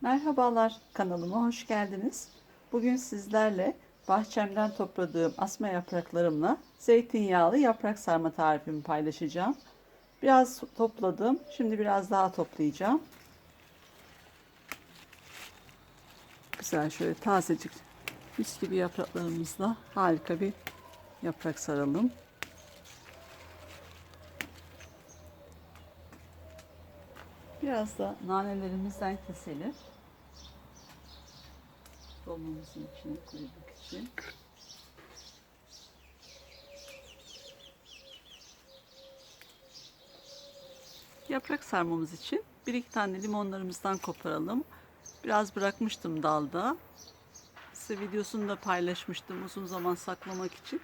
Merhabalar kanalıma hoş geldiniz. Bugün sizlerle bahçemden topladığım asma yapraklarımla zeytinyağlı yaprak sarma tarifimi paylaşacağım. Biraz topladım. Şimdi biraz daha toplayacağım. Güzel şöyle tazecik mis gibi yapraklarımızla harika bir yaprak saralım. Biraz da nanelerimizden keselim. Dolmamızın içine koymak için. Yaprak sarmamız için bir iki tane limonlarımızdan koparalım. Biraz bırakmıştım dalda. Size videosunu da paylaşmıştım uzun zaman saklamak için.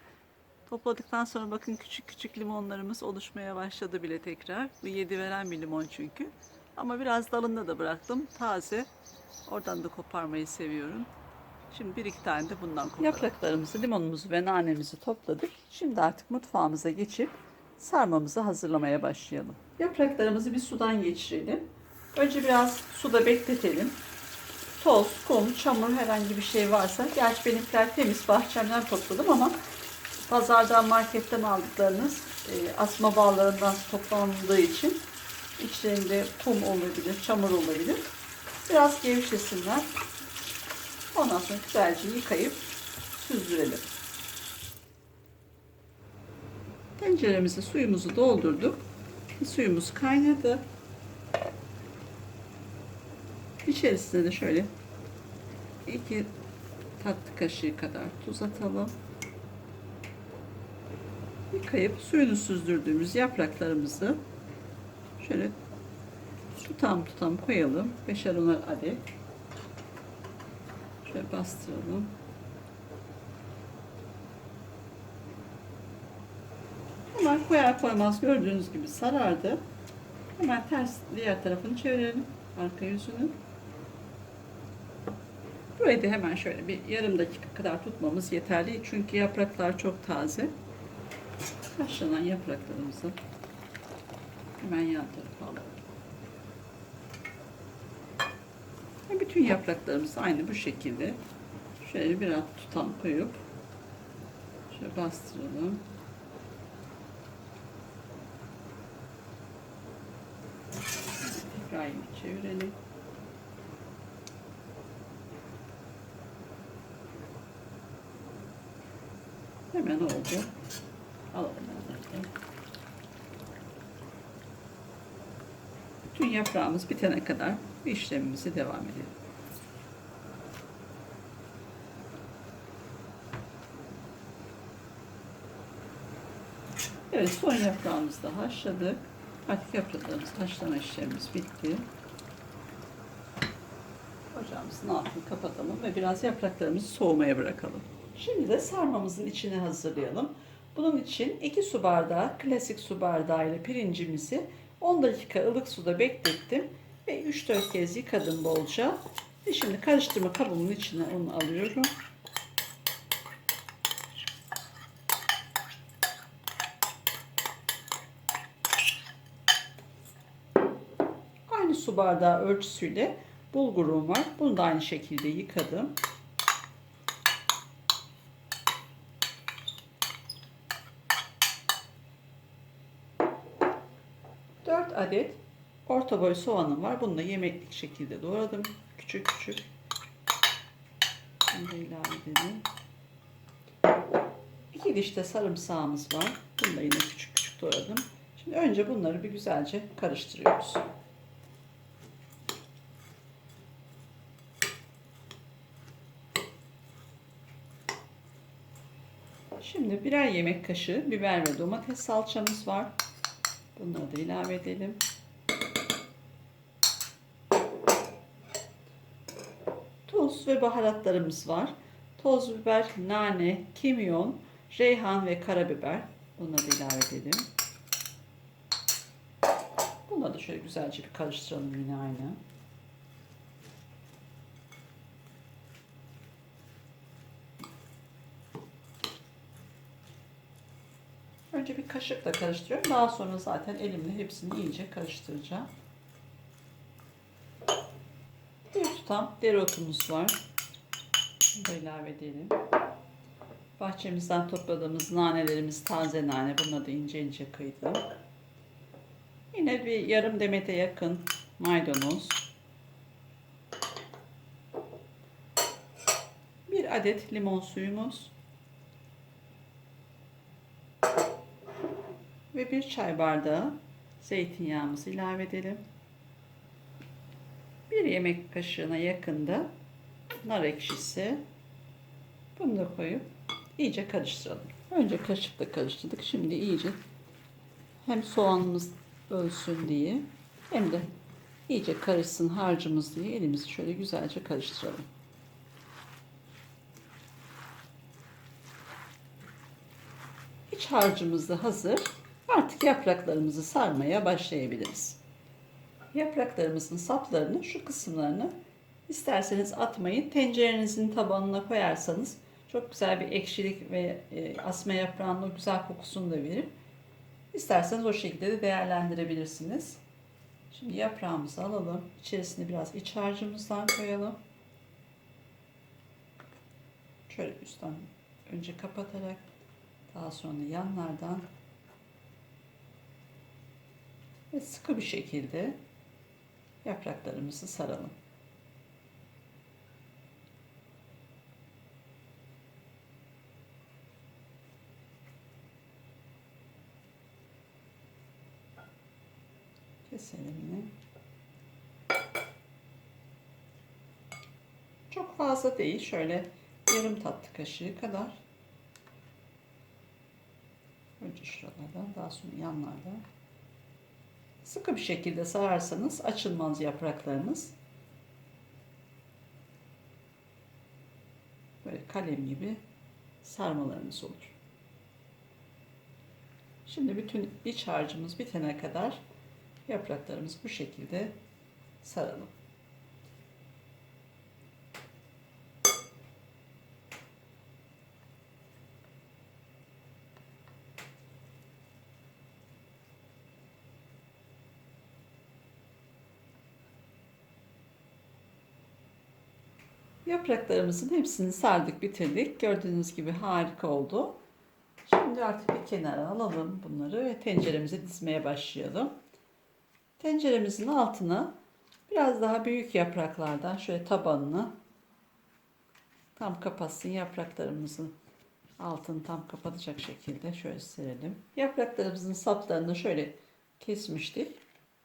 Topladıktan sonra bakın küçük küçük limonlarımız oluşmaya başladı bile tekrar. Bu yedi veren bir limon çünkü. Ama biraz dalında da bıraktım. Taze. Oradan da koparmayı seviyorum. Şimdi bir iki tane de bundan koparalım. Yapraklarımızı, limonumuzu ve nanemizi topladık. Şimdi artık mutfağımıza geçip sarmamızı hazırlamaya başlayalım. Yapraklarımızı bir sudan geçirelim. Önce biraz suda bekletelim. Toz, kum, çamur herhangi bir şey varsa. Gerçi benimkiler temiz bahçemden topladım ama pazardan, marketten aldıklarınız e, asma bağlarından toplandığı için içlerinde kum olabilir, çamur olabilir. Biraz gevşesinler. Ondan sonra güzelce yıkayıp süzdürelim. Tenceremize suyumuzu doldurduk. Suyumuz kaynadı. İçerisine de şöyle iki tatlı kaşığı kadar tuz atalım. Yıkayıp suyunu süzdürdüğümüz yapraklarımızı şöyle tutam tutam koyalım. Beşer onar adet. Şöyle bastıralım. Hemen koyar koymaz gördüğünüz gibi sarardı. Hemen ters diğer tarafını çevirelim. Arka yüzünü. Burayı da hemen şöyle bir yarım dakika kadar tutmamız yeterli. Çünkü yapraklar çok taze. Haşlanan yapraklarımızı hemen yan tarafa alalım. Bütün yapraklarımızı aynı bu şekilde şöyle biraz tutam koyup şöyle bastıralım. Tekrar çevirelim. Hemen oldu. Alalım Bütün yaprağımız bitene kadar bu işlemimizi devam edelim. Evet son yaprağımızı da haşladık. Artık yapraklarımız haşlama işlemimiz bitti. Ocağımızın altını kapatalım ve biraz yapraklarımızı soğumaya bırakalım. Şimdi de sarmamızın içini hazırlayalım. Bunun için 2 su bardağı klasik su bardağı ile pirincimizi 10 dakika ılık suda beklettim ve 3-4 kez yıkadım bolca. Ve şimdi karıştırma kabımın içine onu alıyorum. Aynı su bardağı ölçüsüyle bulgurum var. Bunu da aynı şekilde yıkadım. Adet orta boy soğanım var. Bunu da yemeklik şekilde doğradım. Küçük küçük. Bunu da ilave edelim. İki diş de sarımsağımız var. Bunu da yine küçük küçük doğradım. Şimdi önce bunları bir güzelce karıştırıyoruz. Şimdi birer yemek kaşığı biber ve domates salçamız var. Bunları da ilave edelim. Tuz ve baharatlarımız var. Toz biber, nane, kimyon, reyhan ve karabiber. Bunları da ilave edelim. Bunları da şöyle güzelce bir karıştıralım yine aynı. Önce bir kaşıkla karıştırıyorum. Daha sonra zaten elimle hepsini iyice karıştıracağım. Bir tutam dereotumuz var. Bunu da ilave edelim. Bahçemizden topladığımız nanelerimiz taze nane. Bunları da ince ince kıydım. Yine bir yarım demete yakın maydanoz. Bir adet limon suyumuz. Ve bir çay bardağı zeytinyağımızı ilave edelim. Bir yemek kaşığına yakında nar ekşisi. Bunu da koyup iyice karıştıralım. Önce kaşıkla karıştırdık. Şimdi iyice hem soğanımız ölsün diye hem de iyice karışsın harcımız diye elimizi şöyle güzelce karıştıralım. İç harcımız da hazır. Artık yapraklarımızı sarmaya başlayabiliriz. Yapraklarımızın saplarını, şu kısımlarını isterseniz atmayın. Tencerenizin tabanına koyarsanız çok güzel bir ekşilik ve e, asma yaprağının o güzel kokusunu da verir. İsterseniz o şekilde de değerlendirebilirsiniz. Şimdi yaprağımızı alalım. İçerisine biraz iç harcımızdan koyalım. Şöyle üstten önce kapatarak daha sonra yanlardan ve sıkı bir şekilde yapraklarımızı saralım. Keselim yine. Çok fazla değil. Şöyle yarım tatlı kaşığı kadar. Önce şuralardan daha sonra yanlardan. Sıkı bir şekilde sararsanız açılmaz yapraklarınız. Böyle kalem gibi sarmalarınız olur. Şimdi bütün iç harcımız bitene kadar yapraklarımızı bu şekilde saralım. Yapraklarımızın hepsini sardık, bitirdik. Gördüğünüz gibi harika oldu. Şimdi artık bir kenara alalım bunları ve tenceremize dizmeye başlayalım. Tenceremizin altına biraz daha büyük yapraklardan şöyle tabanını tam kapatsın yapraklarımızın altını tam kapatacak şekilde şöyle serelim. Yapraklarımızın saplarını şöyle kesmiştik.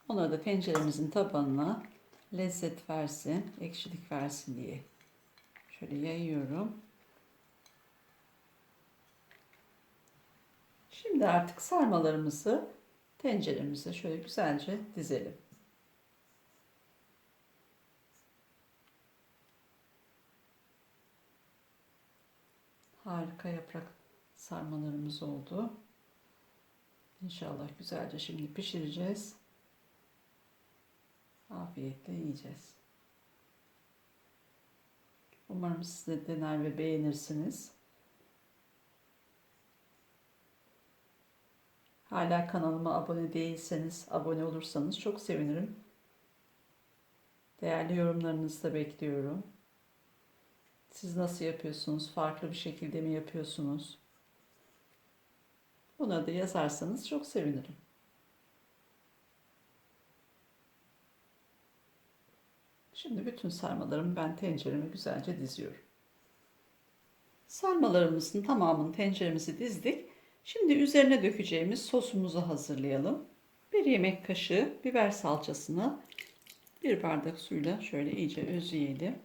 Onları da tenceremizin tabanına lezzet versin, ekşilik versin diye şöyle yayıyorum. Şimdi artık sarmalarımızı tenceremize şöyle güzelce dizelim. Harika yaprak sarmalarımız oldu. İnşallah güzelce şimdi pişireceğiz. Afiyetle yiyeceğiz. Umarım siz de dener ve beğenirsiniz. Hala kanalıma abone değilseniz, abone olursanız çok sevinirim. Değerli yorumlarınızı da bekliyorum. Siz nasıl yapıyorsunuz? Farklı bir şekilde mi yapıyorsunuz? Buna da yazarsanız çok sevinirim. Şimdi bütün sarmalarımı ben tencereme güzelce diziyorum. Sarmalarımızın tamamını tenceremize dizdik. Şimdi üzerine dökeceğimiz sosumuzu hazırlayalım. Bir yemek kaşığı biber salçasını bir bardak suyla şöyle iyice özleyelim.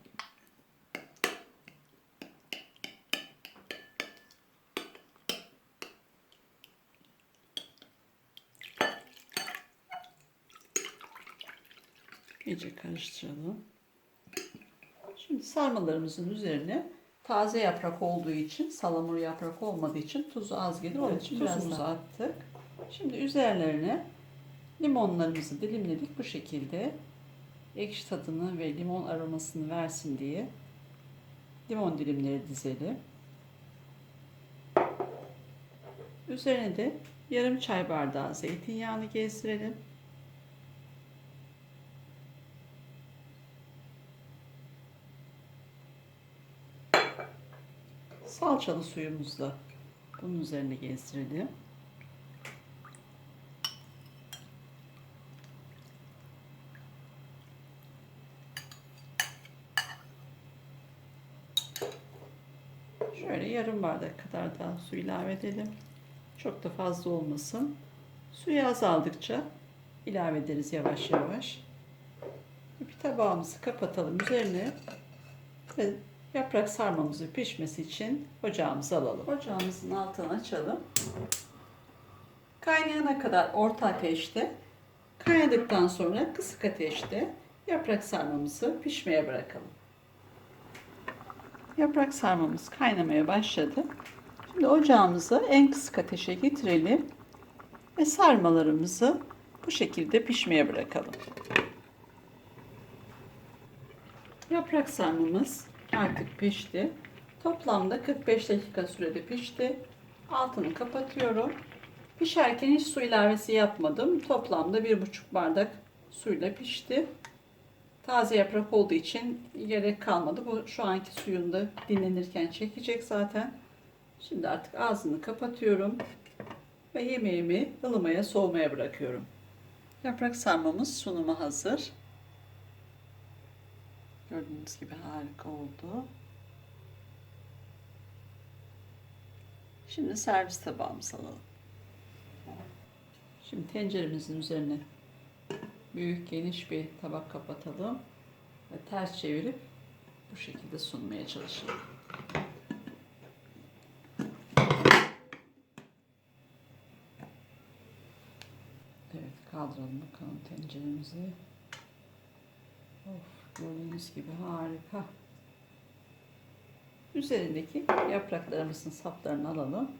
İyice karıştıralım. Şimdi sarmalarımızın üzerine taze yaprak olduğu için, salamur yaprak olmadığı için tuzu az gelir. Onun için tuzumuzu attık. Şimdi üzerlerine limonlarımızı dilimledik bu şekilde. Ekşi tadını ve limon aromasını versin diye limon dilimleri dizelim. Üzerine de yarım çay bardağı zeytinyağını gezdirelim. Salçalı suyumuzu da bunun üzerine gezdirelim. Şöyle yarım bardak kadar daha su ilave edelim. Çok da fazla olmasın. Suyu azaldıkça ilave ederiz yavaş yavaş. Bir tabağımızı kapatalım üzerine ve yaprak sarmamızı pişmesi için ocağımızı alalım. Ocağımızın altını açalım. Kaynayana kadar orta ateşte, kaynadıktan sonra kısık ateşte yaprak sarmamızı pişmeye bırakalım. Yaprak sarmamız kaynamaya başladı. Şimdi ocağımızı en kısık ateşe getirelim ve sarmalarımızı bu şekilde pişmeye bırakalım. Yaprak sarmamız artık pişti. Toplamda 45 dakika sürede pişti. Altını kapatıyorum. Pişerken hiç su ilavesi yapmadım. Toplamda 1,5 bardak suyla pişti. Taze yaprak olduğu için gerek kalmadı. Bu şu anki suyunu da dinlenirken çekecek zaten. Şimdi artık ağzını kapatıyorum ve yemeğimi ılımaya soğumaya bırakıyorum. Yaprak sarmamız sunuma hazır. Gördüğünüz gibi harika oldu. Şimdi servis tabağımıza alalım. Şimdi tenceremizin üzerine büyük geniş bir tabak kapatalım ve ters çevirip bu şekilde sunmaya çalışalım. Evet kaldıralım bakalım tenceremizi. Gördüğünüz gibi harika. Üzerindeki yapraklarımızın saplarını alalım.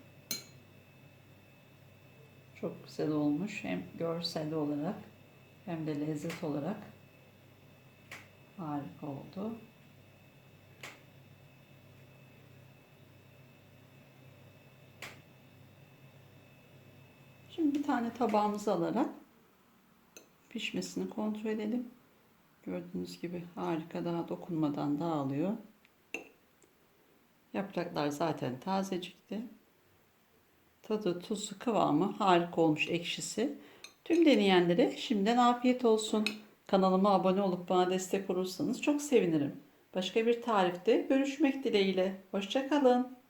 Çok güzel olmuş hem görsel olarak hem de lezzet olarak harika oldu. Şimdi bir tane tabağımızı alarak pişmesini kontrol edelim. Gördüğünüz gibi harika daha dokunmadan dağılıyor. Yapraklar zaten tazecikti. Tadı, tuzu, kıvamı harika olmuş ekşisi. Tüm deneyenlere şimdiden afiyet olsun. Kanalıma abone olup bana destek olursanız çok sevinirim. Başka bir tarifte görüşmek dileğiyle. Hoşçakalın.